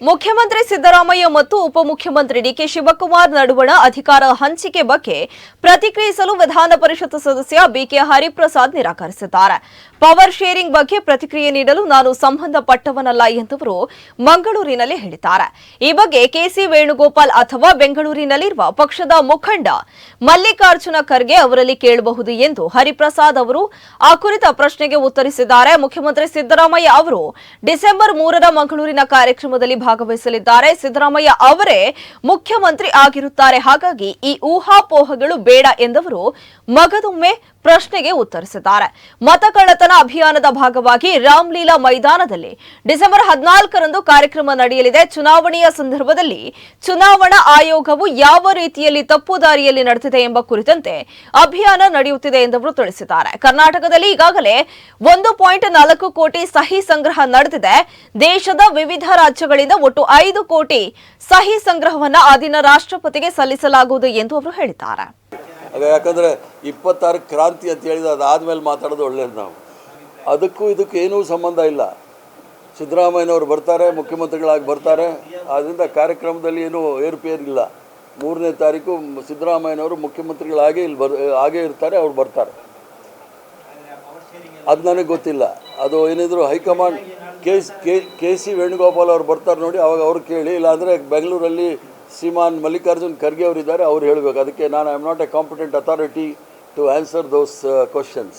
ಮುಖ್ಯಮಂತ್ರಿ ಸಿದ್ದರಾಮಯ್ಯ ಮತ್ತು ಉಪಮುಖ್ಯಮಂತ್ರಿ ಡಿಕೆ ಶಿವಕುಮಾರ್ ನಡುವಣ ಅಧಿಕಾರ ಹಂಚಿಕೆ ಬಗ್ಗೆ ಪ್ರತಿಕ್ರಿಯಿಸಲು ವಿಧಾನ ಪರಿಷತ್ ಸದಸ್ಯ ಬಿಕೆ ಹರಿಪ್ರಸಾದ್ ನಿರಾಕರಿಸಿದ್ದಾರೆ. ಪವರ್ ಶೇರಿಂಗ್ ಬಗ್ಗೆ ಪ್ರತಿಕ್ರಿಯೆ ನೀಡಲು ನಾನು ಸಂಬಂಧಪಟ್ಟವನಲ್ಲ ಎಂದವರು ಮಂಗಳೂರಿನಲ್ಲಿ ಹೇಳಿದ್ದಾರೆ. ಈ ಬಗ್ಗೆ ಕೆಸಿ ವೇಣುಗೋಪಾಲ್ ಅಥವಾ ಬೆಂಗಳೂರಿನಲ್ಲಿರುವ ಪಕ್ಷದ ಮುಖಂಡ ಮಲ್ಲಿಕಾರ್ಜುನ ಖರ್ಗೆ ಅವರಲ್ಲಿ ಕೇಳಬಹುದು ಎಂದು ಹರಿಪ್ರಸಾದ್ ಅವರು ಆ ಕುರಿತ ಪ್ರಶ್ನೆಗೆ ಉತ್ತರಿಸಿದ್ದಾರೆ. ಮುಖ್ಯಮಂತ್ರಿ ಸಿದ್ದರಾಮಯ್ಯ ಅವರು ಡಿಸೆಂಬರ್ ಮೂರರ ಮಂಗಳೂರಿನ ಕಾರ್ಯಕ್ರಮದಲ್ಲಿ ಭಾಗವಹಿಸಲಿದ್ದಾರೆ. ಸಿದ್ದರಾಮಯ್ಯ ಅವರೇ ಮುಖ್ಯಮಂತ್ರಿ ಆಗಿರುತ್ತಾರೆ. ಹಾಗಾಗಿ ಈ ಊಹಾಪೋಹಗಳು ಬೇಡ ಎಂದವರು ಮಗದೊಮ್ಮೆ ಪ್ರಶ್ನೆಗೆ ಉತ್ತರಿಸಿದ್ದಾರೆ. ಮತಕಳ್ಳತನ ಅಭಿಯಾನದ ಭಾಗವಾಗಿ ರಾಮ್ಲೀಲಾ ಮೈದಾನದಲ್ಲಿ ಡಿಸೆಂಬರ್ ಹದಿನಾಲ್ಕರಂದು ಕಾರ್ಯಕ್ರಮ ನಡೆಯಲಿದೆ. ಚುನಾವಣೆಯ ಸಂದರ್ಭದಲ್ಲಿ ಚುನಾವಣಾ ಆಯೋಗವು ಯಾವ ರೀತಿಯಲ್ಲಿ ತಪ್ಪು ದಾರಿಯಲ್ಲಿ ನಡೆದಿದೆ ಎಂಬ ಕುರಿತಂತೆ ಅಭಿಯಾನ ನಡೆಯುತ್ತಿದೆ ಎಂದವರು ತಿಳಿಸಿದ್ದಾರೆ. ಕರ್ನಾಟಕದಲ್ಲಿ ಈಗಾಗಲೇ ಒಂದು ಪಾಯಿಂಟ್ ನಾಲ್ಕು ಕೋಟಿ ಸಹಿ ಸಂಗ್ರಹ ನಡೆದಿದೆ. ದೇಶದ ವಿವಿಧ ರಾಜ್ಯಗಳಿಂದ ಒಟ್ಟು ಐದು ಕೋಟಿ ಸಹಿ ಸಂಗ್ರಹವನ್ನ ಆ ದಿನ ರಾಷ್ಟ್ರಪತಿಗೆ ಸಲ್ಲಿಸಲಾಗುವುದು ಎಂದು ಅವರು ಹೇಳಿದ್ದಾರೆ. ಯಾಕಂದ್ರೆ ಇಪ್ಪತ್ತಾರು ಕ್ರಾಂತಿ ಅಂತ ಹೇಳಿದ್ರೆ ಅದಾದ್ಮೇಲೆ ಮಾತಾಡೋದು ಒಳ್ಳೇದು ನಾವು. ಅದಕ್ಕೂ ಇದಕ್ಕೂ ಏನೂ ಸಂಬಂಧ ಇಲ್ಲ. ಸಿದ್ದರಾಮಯ್ಯನವರು ಬರ್ತಾರೆ, ಮುಖ್ಯಮಂತ್ರಿಗಳಾಗಿ ಬರ್ತಾರೆ. ಆದ್ದರಿಂದ ಕಾರ್ಯಕ್ರಮದಲ್ಲಿ ಏನೂ ಏರುಪೇರಿಲ್ಲ. ಮೂರನೇ ತಾರೀಕು ಸಿದ್ದರಾಮಯ್ಯನವರು ಮುಖ್ಯಮಂತ್ರಿಗಳಾಗಿ ಇಲ್ಲಿ ಬರ್, ಆಗೇ ಇರ್ತಾರೆ, ಅವ್ರು ಬರ್ತಾರೆ. ಅದು ನನಗೆ ಗೊತ್ತಿಲ್ಲ. ಅದು ಏನಿದ್ರು high command K K K C Venugopal ಅವ್ರು ಬರ್ತಾರೆ ನೋಡಿ, ಅವಾಗ ಅವ್ರು ಕೇಳಿ, ಇಲ್ಲಾಂದರೆ ಬೆಂಗಳೂರಲ್ಲಿ ಶ್ರೀಮಾನ್ ಮಲ್ಲಿಕಾರ್ಜುನ್ ಖರ್ಗೆ ಅವರು ಇದ್ದಾರೆ ಅವ್ರು ಹೇಳಬೇಕು. ಅದಕ್ಕೆ ನಾನು I am not a competent authority to answer those questions